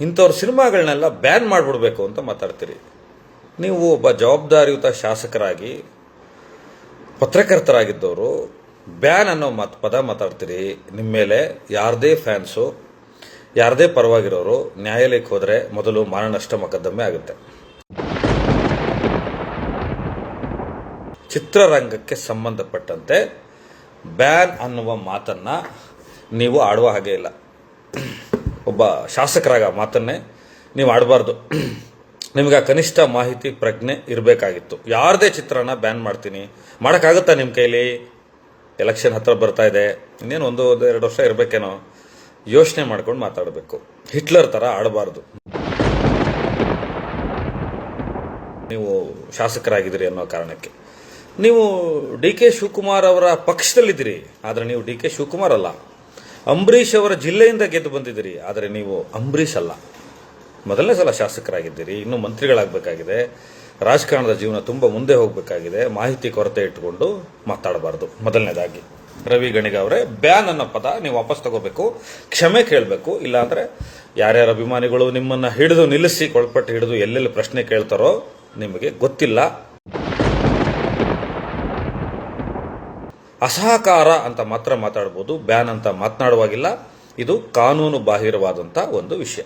ಇಂಥವ್ರ ಸಿನಿಮಾಗಳನ್ನೆಲ್ಲ ಬ್ಯಾನ್ ಮಾಡಿಬಿಡ್ಬೇಕು ಅಂತ ಮಾತಾಡ್ತೀರಿ. ನೀವು ಒಬ್ಬ ಜವಾಬ್ದಾರಿಯುತ ಶಾಸಕರಾಗಿ, ಪತ್ರಕರ್ತರಾಗಿದ್ದವರು, ಬ್ಯಾನ್ ಅನ್ನೋ ಮಾತು, ಪದ ಮಾತಾಡ್ತೀರಿ. ನಿಮ್ಮ ಮೇಲೆ ಯಾರದೇ ಫ್ಯಾನ್ಸು, ಯಾರದೇ ಪರವಾಗಿರೋರು ನ್ಯಾಯಾಲಯಕ್ಕೆ ಹೋದರೆ ಮೊದಲು ಮಾನನಷ್ಟ ಮೊಕದ್ದಮೆ ಆಗುತ್ತೆ. ಚಿತ್ರರಂಗಕ್ಕೆ ಸಂಬಂಧಪಟ್ಟಂತೆ ಬ್ಯಾನ್ ಅನ್ನುವ ಮಾತನ್ನು ನೀವು ಆಡುವ ಹಾಗೆ ಇಲ್ಲ. ಒಬ್ಬ ಶಾಸಕರಾಗ ಮಾತನ್ನೇ ನೀವು ಆಡಬಾರ್ದು. ನಿಮ್ಗೆ ಆ ಕನಿಷ್ಠ ಮಾಹಿತಿ, ಪ್ರಜ್ಞೆ ಇರಬೇಕಾಗಿತ್ತು. ಯಾರದೇ ಚಿತ್ರನ ಬ್ಯಾನ್ ಮಾಡ್ತೀನಿ. ಮಾಡೋಕ್ಕಾಗುತ್ತಾ ನಿಮ್ಮ ಕೈಲಿ? ಎಲೆಕ್ಷನ್ ಹತ್ರ ಬರ್ತಾ ಇದೆ. ಇನ್ನೇನು ಒಂದು ಒಂದು ಎರಡು ವರ್ಷ ಇರಬೇಕೇನೋ? ಯೋಚನೆ ಮಾಡ್ಕೊಂಡು ಮಾತಾಡಬೇಕು. ಹಿಟ್ಲರ್ ಥರ ಆಡಬಾರ್ದು. ನೀವು ಶಾಸಕರಾಗಿದ್ದೀರಿ ಅನ್ನೋ ಕಾರಣಕ್ಕೆ. ನೀವು ಡಿ ಕೆ ಶಿವಕುಮಾರ್ ಅವರ ಪಕ್ಷದಲ್ಲಿದ್ದೀರಿ. ಆದರೆ ನೀವು ಡಿ ಕೆ ಶಿವಕುಮಾರ್ ಅಲ್ಲ. ಅಂಬರೀಷ್ ಅವರ ಜಿಲ್ಲೆಯಿಂದ ಗೆದ್ದು ಬಂದಿದ್ದೀರಿ. ಆದರೆ ನೀವು ಅಂಬರೀಷ್ ಅಲ್ಲ. ಮೊದಲನೇ ಸಲ ಶಾಸಕರಾಗಿದ್ದೀರಿ. ಇನ್ನು ಮಂತ್ರಿಗಳಾಗಬೇಕಾಗಿದೆ. ರಾಜಕಾರಣದ ಜೀವನ ತುಂಬ ಮುಂದೆ ಹೋಗಬೇಕಾಗಿದೆ. ಮಾಹಿತಿ ಕೊರತೆ ಇಟ್ಟುಕೊಂಡು ಮಾತಾಡಬಾರ್ದು. ಮೊದಲನೇದಾಗಿ ರವಿ ಗಣಿಗ ಅವರೇ, ಬ್ಯಾನ್ ಅನ್ನೋ ಪದ ನೀವು ವಾಪಸ್ ತಗೋಬೇಕು. ಕ್ಷಮೆ ಕೇಳಬೇಕು. ಇಲ್ಲಾಂದ್ರೆ ಯಾರ್ಯಾರ ಅಭಿಮಾನಿಗಳು ನಿಮ್ಮನ್ನು ಹಿಡಿದು ನಿಲ್ಲಿಸಿ ಕೊಳಪಟ್ಟು ಹಿಡಿದು ಎಲ್ಲೆಲ್ಲಿ ಪ್ರಶ್ನೆ ಕೇಳ್ತಾರೋ ನಿಮಗೆ ಗೊತ್ತಿಲ್ಲ. ಅಸಹಕಾರ ಅಂತ ಮಾತ್ರ ಮಾತಾಡ್ಬೋದು ಬ್ಯಾನ್ ಅಂತ ಮಾತನಾಡುವಾಗಿಲ್ಲ. ಇದು ಕಾನೂನು ಬಾಹಿರವಾದಂಥ ಒಂದು ವಿಷಯ.